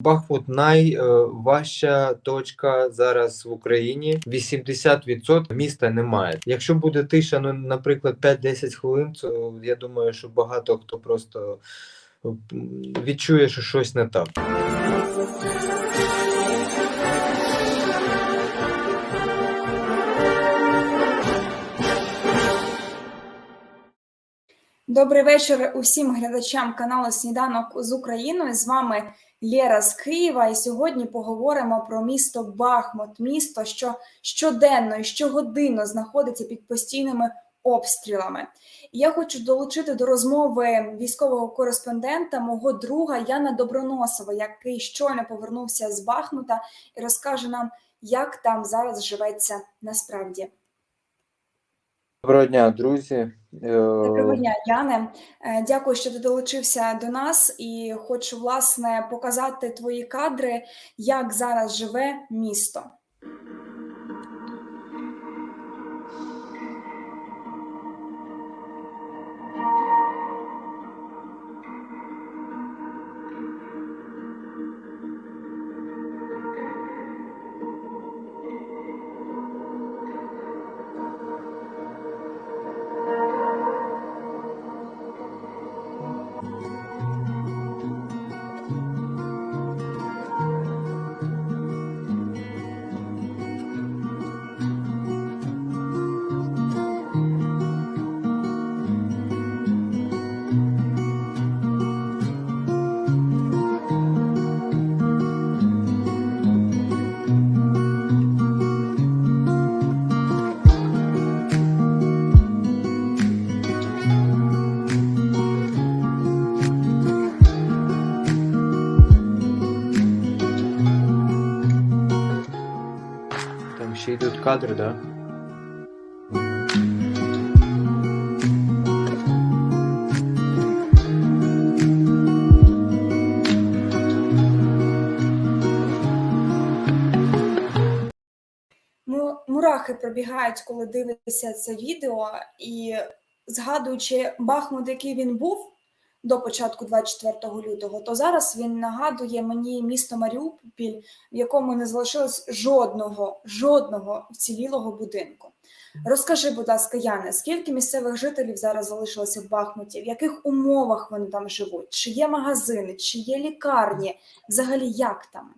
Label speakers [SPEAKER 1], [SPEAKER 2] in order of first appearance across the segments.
[SPEAKER 1] Бахмут найважча точка зараз в Україні. 80% міста немає. Якщо буде тиша, ну наприклад, 5-10 хвилин, то я думаю, що багато хто просто відчує, що щось не так.
[SPEAKER 2] Добрий вечір усім глядачам каналу Сніданок з Україною. З вами Лєра з Києва. І сьогодні поговоримо про місто Бахмут, місто, що щоденно і щогодинно знаходиться під постійними обстрілами. Я хочу долучити до розмови військового кореспондента, мого друга Яна Доброносова, який щойно повернувся з Бахмута і розкаже нам, як там зараз живеться насправді.
[SPEAKER 1] Доброго дня, друзі. Е,
[SPEAKER 2] Доброго дня, Яне. Е, Дякую, що ти долучився до нас, і хочу власне показати твої кадри, як зараз живе місто.
[SPEAKER 1] Ще да?
[SPEAKER 2] Му- Мурахи пробігають, коли дивишся це відео, і згадуючи Бахмут, який він був до початку 24 лютого, то зараз він нагадує мені місто Маріуполь, в якому не залишилось жодного, жодного вцілілого будинку. Розкажи, будь ласка, Яне, скільки місцевих жителів зараз залишилося в Бахмуті? В яких умовах вони там живуть? Чи є магазини, чи є лікарні? Взагалі, як там?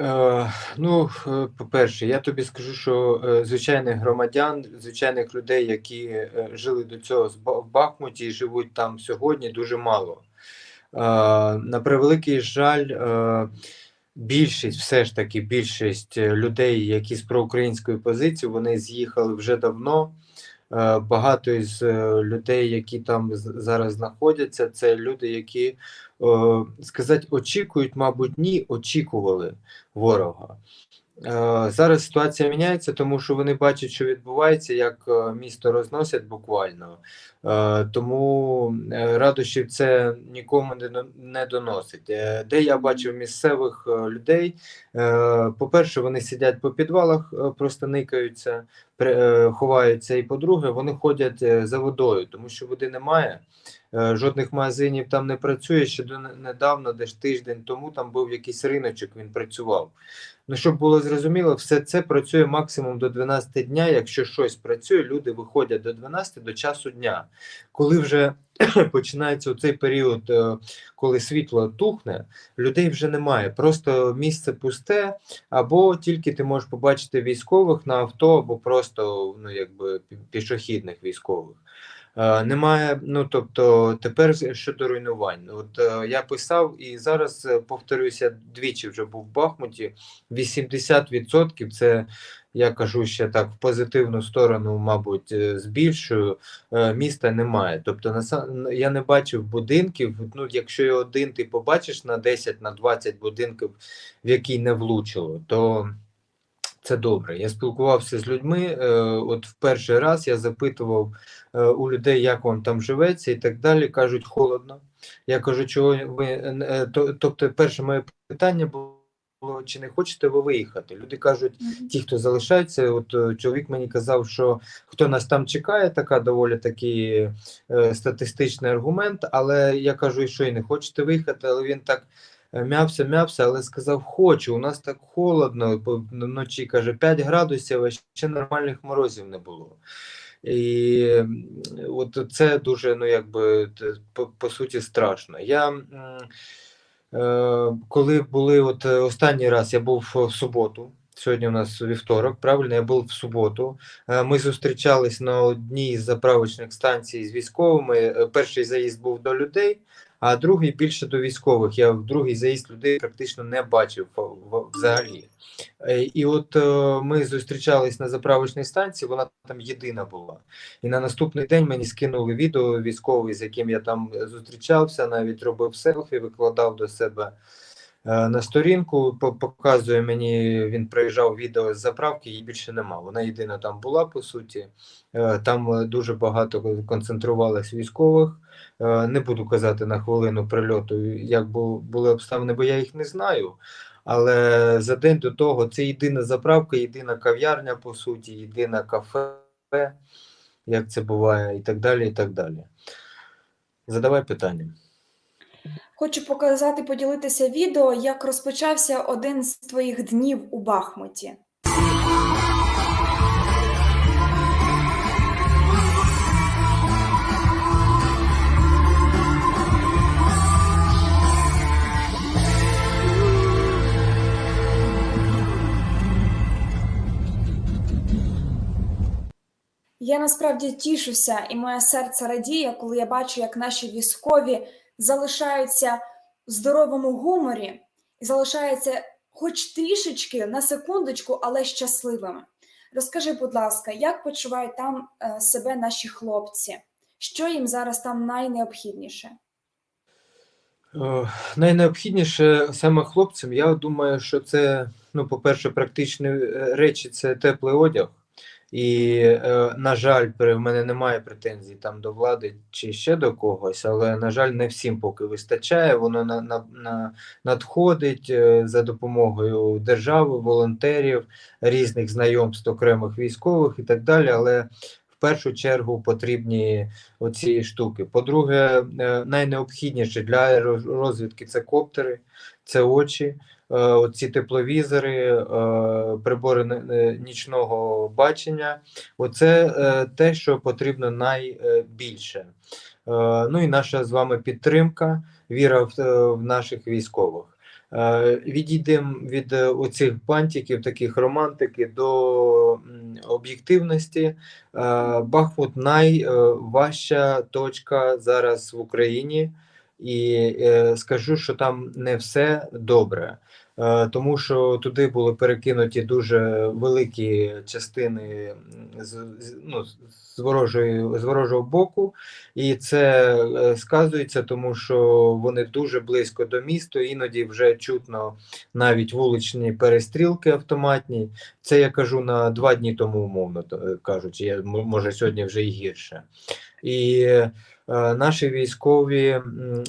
[SPEAKER 1] Е, ну, е, по-перше, я тобі скажу, що е, звичайних громадян, звичайних людей, які жили до цього в Бахмуті і живуть там сьогодні, дуже мало. На превеликий жаль, більшість, все ж таки, більшість людей, які з проукраїнської позиції, вони з'їхали вже давно. Е, Багато із е, людей, які там зараз знаходяться, це люди, які е, сказати, очікують, мабуть, ні, очікували ворога. Зараз ситуація міняється, тому що вони бачать, що відбувається, як місто розносять буквально. Тому радощів це нікому не до- не доносить. Де я бачив місцевих людей, по-перше, вони сидять по підвалах, просто никаються, ховаються. І по-друге, вони ходять е, за водою, тому що води немає. Е, Жодних магазинів там не працює. Ще до недавно, десь тиждень тому, там був якийсь риночок, він працював. Ну, щоб було зрозуміло, все це працює максимум до 12 дня. Якщо щось працює, люди виходять до 12 до часу дня. Коли вже починається цей період, е, коли світло тухне, людей вже немає. Просто місце пусте, або тільки ти можеш побачити військових на авто, або просто ну, якби пішохідних військових. Е, Немає, ну тобто тепер щодо руйнувань. От е, я писав і зараз е, повторюся, двічі вже був в Бахмуті. 80% це я кажу ще так в позитивну сторону, мабуть, збільшую. Міста немає. Тобто, я не бачив будинків. Ну, якщо і один ти побачиш на 10, на 20 будинків, в який не влучило, то це добре. Я спілкувався з людьми. е, От в перший раз я запитував е, у людей, як вам там живеться, і так далі. Кажуть, холодно. Я кажу, чого ви е, то- тобто, перше моє питання було. Чи не хочете ви виїхати? Люди кажуть, ті, хто залишаються, от чоловік мені казав, що хто нас там чекає, така доволі такий е, статистичний аргумент. Але я кажу, і що і не хочете виїхати, але він так м'явся, м'явся, але сказав, хочу, у нас так холодно, по- вночі каже 5 градусів, а ще нормальних морозів не було. І от це дуже, ну якби по, по суті страшно. Я е, коли були от е, останній раз, я був в суботу. Сьогодні у нас вівторок, правильно, я був в суботу. Е, Ми зустрічались на одній з заправочних станцій з військовими. Е, Перший заїзд був до людей, а другий більше до військових. Я в другий заїзд людей практично не бачив взагалі. Е, І от е, ми зустрічались на заправочній станції, вона там єдина була. І на наступний день мені скинули відео військовий, з яким я там е, зустрічався, навіть робив селфі, викладав до себе на сторінку. Показує мені, він проїжджав відео з заправки, її більше нема. Вона єдина там була, по суті. Е, Там е, дуже багато концентрувалось військових. Е, Не буду казати на хвилину прильоту, як були обставини, бо я їх не знаю. Але за день до того це єдина заправка, єдина кав'ярня, по суті, єдине кафе, як це буває, і так далі. і так далі. Задавай питання.
[SPEAKER 2] Хочу показати, поділитися відео, як розпочався один з твоїх днів у Бахмуті. Я насправді тішуся, і моє серце радіє, коли я бачу, як наші військові залишаються в здоровому гуморі і залишаються хоч трішечки на секундочку, але щасливими. Розкажи, будь ласка, як почувають там е, себе наші хлопці? Що їм зараз там найнеобхідніше?
[SPEAKER 1] Е, Найнеобхідніше саме хлопцям, я думаю, що це, ну, по-перше, практичні е, речі це теплий одяг. І, е, на жаль, в мене немає претензій там до влади чи ще до когось, але, на жаль, не всім поки вистачає. Воно на, на, на, надходить е, за допомогою держави, волонтерів, різних знайомств окремих військових і так далі. Але в першу чергу потрібні оці штуки. По-друге, е, найнеобхідніше для аеророзвідки це коптери, це очі, оці тепловізори, е, прибори е, нічного бачення. Оце е, те, що потрібно найбільше. Е, Ну і наша з вами підтримка, віра в, е, наших військових. Е, Відійдемо від е, оцих бантиків, таких романтики до об'єктивності. Е, Бахмут найважча точка зараз в Україні, і е, скажу, що там не все добре, Е, тому що туди були перекинуті дуже великі частини з, ну, з, ворожої, з ворожого боку, і це е, сказується, тому що вони дуже близько до міста, іноді вже чутно навіть вуличні перестрілки автоматні. Це я кажу на два дні тому, умовно кажучи, я, може сьогодні вже і гірше. І наші військові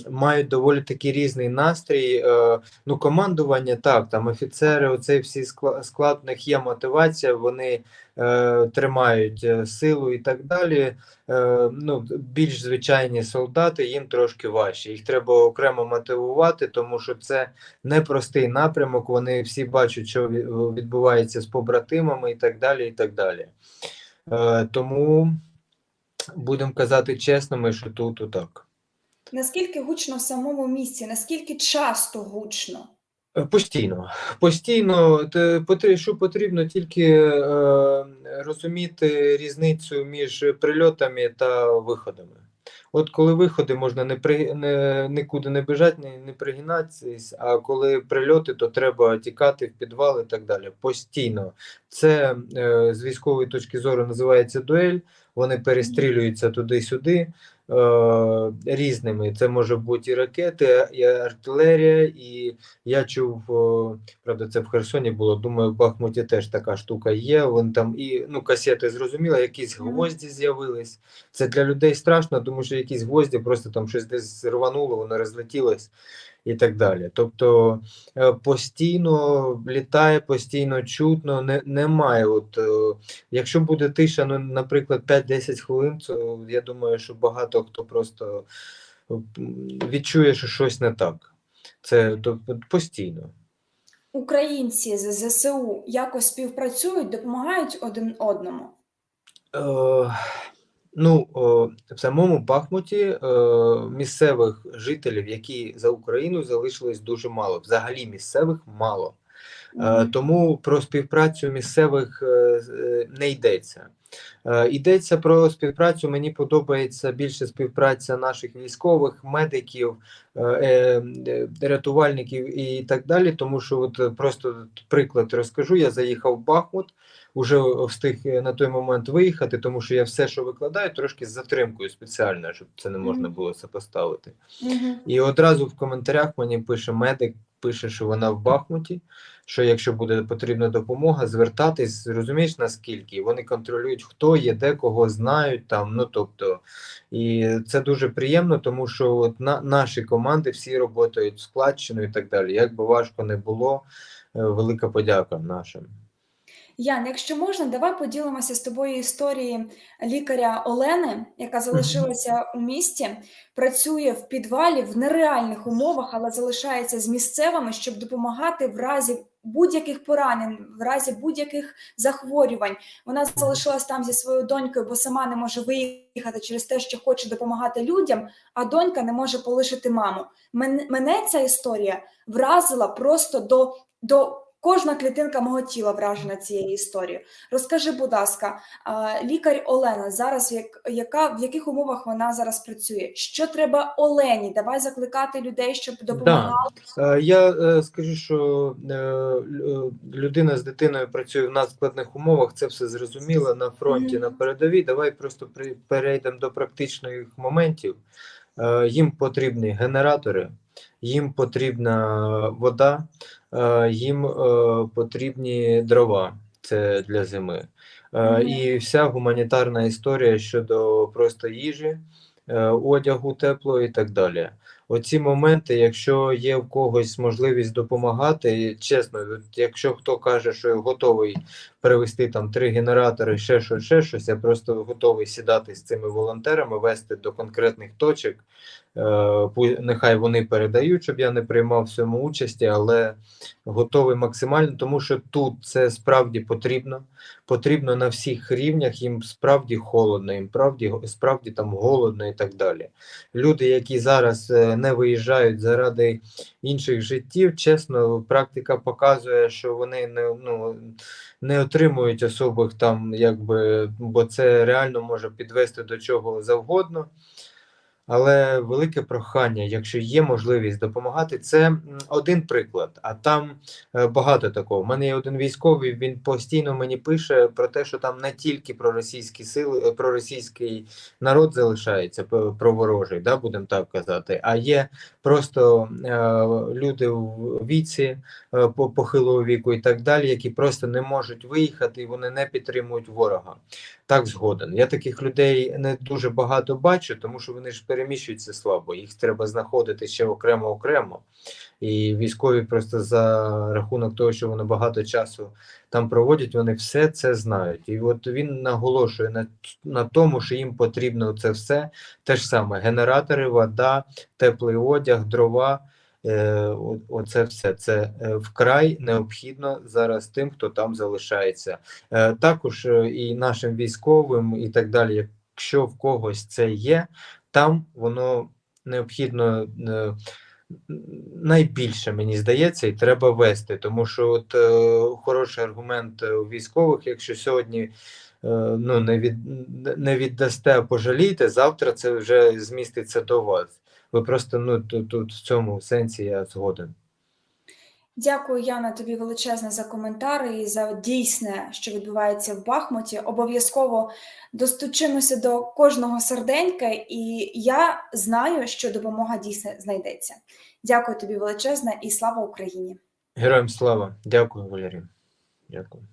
[SPEAKER 1] мають доволі таки різний настрій. Е, ну, командування так, там офіцери, оцей всі склад, в них є мотивація, вони е, тримають е, силу і так далі. Е, ну, більш звичайні солдати, їм трошки важче. Їх треба окремо мотивувати, тому що це непростий напрямок. Вони всі бачать, що відбувається з побратимами і так далі. і так далі. Е, тому будемо казати чесно, ми що тут отак.
[SPEAKER 2] Наскільки гучно в самому місці? Наскільки часто гучно?
[SPEAKER 1] Е, Постійно. Постійно, що потрібно тільки е, розуміти різницю між прильотами та виходами. От коли виходи можна не при, не, нікуди не біжати, не, не пригинатись, а коли прильоти, то треба тікати в підвал і так далі. Постійно. Це е, з військової точки зору називається дуель. Вони перестрілюються туди-сюди е, різними. Це може бути і ракети, і артилерія, і я чув, о, правда, це в Херсоні було. Думаю, в Бахмуті теж така штука є. Вон там і ну, касети зрозуміло, якісь гвозді з'явились. Це для людей страшно, тому що якісь гвозді просто там щось десь рвануло, воно розлетілось і так далі. Тобто е, постійно літає, постійно чутно, не, немає. От, е, якщо буде тиша, ну, наприклад, 5-10 хвилин, то я думаю, що багато хто просто відчує, що щось не так. Це тобто, постійно.
[SPEAKER 2] Українці з ЗСУ якось співпрацюють, допомагають один одному.
[SPEAKER 1] Е, ну, в самому Бахмуті е, місцевих жителів, які за Україну залишилось дуже мало. Взагалі місцевих мало. Mm
[SPEAKER 2] -hmm.
[SPEAKER 1] Тому про співпрацю місцевих е, не йдеться. Е, Йдеться про співпрацю. Мені подобається більше співпраця наших військових, медиків, е, е, рятувальників і так далі. Тому що, от просто приклад розкажу: я заїхав в Бахмут, уже встиг на той момент виїхати, тому що я все, що викладаю, трошки з затримкою спеціально, щоб це не можна було сопоставити.
[SPEAKER 2] Мгм.
[SPEAKER 1] І одразу в коментарях мені пише медик, пише, що вона в Бахмуті, що якщо буде потрібна допомога, звертатись, розумієш наскільки вони контролюють, хто є, де кого знають там. Ну тобто, і це дуже приємно, тому що от на наші команди всі роботають складчину і так далі. Як би важко не було, е, велика подяка нашим.
[SPEAKER 2] Ян, якщо можна, давай поділимося з тобою історії лікаря Олени, яка залишилася у місті, працює в підвалі в нереальних умовах, але залишається з місцевими, щоб допомагати в разі будь-яких поранень, в разі будь-яких захворювань. Вона залишилась там зі своєю донькою, бо сама не може виїхати через те, що хоче допомагати людям, а донька не може полишити маму. Мене ця історія вразила просто до, до Кожна клітинка мого тіла вражена цією історією. Розкажи, будь ласка, лікар Олена зараз як, яка в яких умовах вона зараз працює? Що треба Олені? Давай закликати людей, щоб допомагали.
[SPEAKER 1] Е, Я е, скажу, що е, людина з дитиною працює в надскладних умовах, це все зрозуміло на фронті,
[SPEAKER 2] Мгм.
[SPEAKER 1] на передовій. Давай просто перейдемо до практичних моментів. Їм потрібні генератори, їм потрібна вода, е, їм е, потрібні дрова. Це для зими. Е, І вся гуманітарна історія щодо просто їжі, одягу теплого і так далі. Оці моменти, якщо є в когось можливість допомагати, чесно, якщо хто каже, що готовий перевести там три генератори, ще щось, ще щось, я просто готовий сідати з цими волонтерами, вести до конкретних точок. Е, Нехай вони передають, щоб я не приймав в цьому участі, але готовий максимально, тому що тут це справді потрібно. Потрібно на всіх рівнях, їм справді холодно, їм справді, справді там голодно і так далі. Люди, які зараз е, не виїжджають заради інших життів, чесно, практика показує, що вони не, ну, не отримують особих там, якби, бо це реально може підвести до чого завгодно. Але велике прохання, якщо є можливість допомагати, це один приклад, а там е, багато такого. У мене є один військовий, він постійно мені пише про те, що там не тільки про російські сили, е, про російський народ залишається, про ворожий, да, будемо так казати. А є просто е, люди в віці е, по похилого віку і так далі, які просто не можуть виїхати і вони не підтримують ворога. Так згоден. Я таких людей не дуже багато бачу, тому що вони ж переміщуються слабо. Їх треба знаходити ще окремо окремо. І військові просто за рахунок того, що вони багато часу там проводять, вони все це знають. І от він наголошує на, на тому, що їм потрібно це все. Те ж саме: генератори, вода, теплий одяг, дрова. Е, Оце все це е, вкрай необхідно зараз тим, хто там залишається. Е, Також і нашим військовим, і так далі, якщо в когось це є, там воно необхідно найбільше, мені здається, і треба вести. Тому що от хороший аргумент у військових, якщо сьогодні ну, не, від, не віддасте, а пожалієте, завтра це вже зміститься до вас. Ви просто ну тут, тут в цьому сенсі я згоден.
[SPEAKER 2] Дякую, Яна, тобі величезне за коментари і за дійсне, що відбувається в Бахмуті. Обов'язково достучимося до кожного серденька, і я знаю, що допомога дійсно знайдеться. Дякую тобі величезне і слава Україні!
[SPEAKER 1] Героям слава! Дякую, Валерій. Дякую.